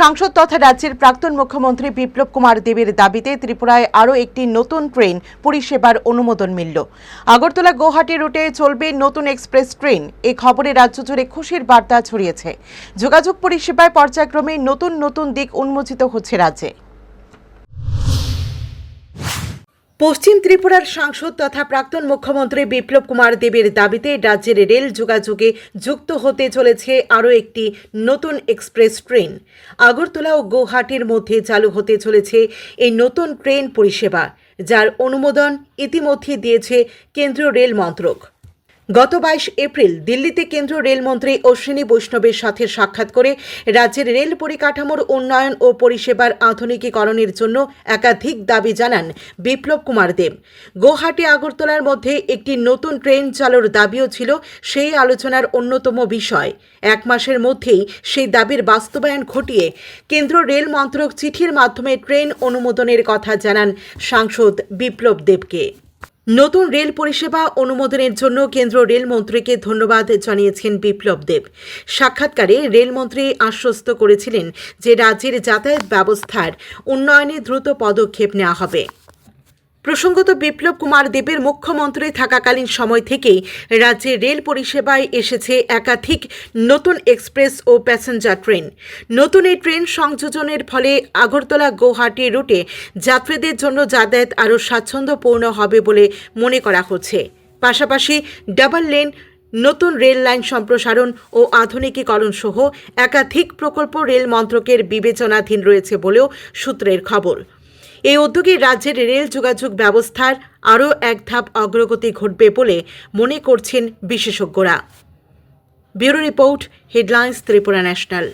সাংসদ তথা রাজ্যের প্রাক্তন মুখ্যমন্ত্রী বিপ্লব কুমার দেবের দাবিতে ত্রিপুরায় আরও একটি নতুন ট্রেন পরিষেবার অনুমোদন মিলল। আগরতলা গৌহাটি রুটে চলবে নতুন এক্সপ্রেস ট্রেন। এ খবরে রাজ্য জুড়ে খুশির বার্তা ছড়িয়েছে। যোগাযোগ পরিষেবায় পর্যায়ক্রমে নতুন নতুন দিক উন্মোচিত হচ্ছে রাজ্যে। পশ্চিম ত্রিপুরার সাংসদ তথা প্রাক্তন মুখ্যমন্ত্রী বিপ্লব কুমার দেবের দাবিতে রাজ্যের রেল যোগাযোগে যুক্ত হতে চলেছে আরও একটি নতুন এক্সপ্রেস ট্রেন। আগরতলা ও গৌহাটির মধ্যে চালু হতে চলেছে এই নতুন ট্রেন পরিষেবা, যার অনুমোদন ইতিমধ্যে দিয়েছে কেন্দ্রীয় রেল মন্ত্রক। গত বাইশ এপ্রিল দিল্লিতে কেন্দ্রীয় রেলমন্ত্রী অশ্বিনী বৈষ্ণবের সাথে সাক্ষাৎ করে রাজ্যের রেল পরিকাঠামোর উন্নয়ন ও পরিষেবার আধুনিকীকরণের জন্য একাধিক দাবি জানান বিপ্লব কুমার দেব। গৌহাটি আগরতলার মধ্যে একটি নতুন ট্রেন চালুর দাবিও ছিল সেই আলোচনার অন্যতম বিষয়। এক মাসের মধ্যেই সেই দাবির বাস্তবায়ন ঘটিয়ে কেন্দ্র রেল মন্ত্রক চিঠির মাধ্যমে ট্রেন অনুমোদনের কথা জানান সাংসদ বিপ্লব দেবকে। নতুন রেল পরিষেবা অনুমোদনের জন্য কেন্দ্র রেলমন্ত্রীকে ধন্যবাদ জানিয়েছেন বিপ্লব দেব। সাক্ষাৎকারে রেলমন্ত্রী আশ্বস্ত করেছিলেন যে রাজ্যের যাতায়াত ব্যবস্থার উন্নয়নে দ্রুত পদক্ষেপ নেওয়া হবে। প্রসঙ্গত বিপ্লব কুমার দেবের মুখ্যমন্ত্রী থাকাকালীন সময় থেকেই রাজ্যে রেল পরিষেবায় এসেছে একাধিক নতুন এক্সপ্রেস ও প্যাসেঞ্জার ট্রেন। নতুন এই ট্রেন সংযোজনের ফলে আগরতলা গৌহাটি রুটে যাত্রীদের জন্য যাতায়াত আরও স্বাচ্ছন্দ্যপূর্ণ হবে বলে মনে করা হচ্ছে। পাশাপাশি ডাবল লেন, নতুন রেল লাইন সম্প্রসারণ ও আধুনিকীকরণ সহ একাধিক প্রকল্প রেল মন্ত্রকের বিবেচনাধীন রয়েছে বলেও সূত্রের খবর। এই উদ্যোগে রাজ্যের রেল যোগাযোগ ব্যবস্থার আরও এক ধাপ অগ্রগতি ঘটবে বলে মনে করছেন বিশেষজ্ঞরা। Bureau report, headlines, Tripura national.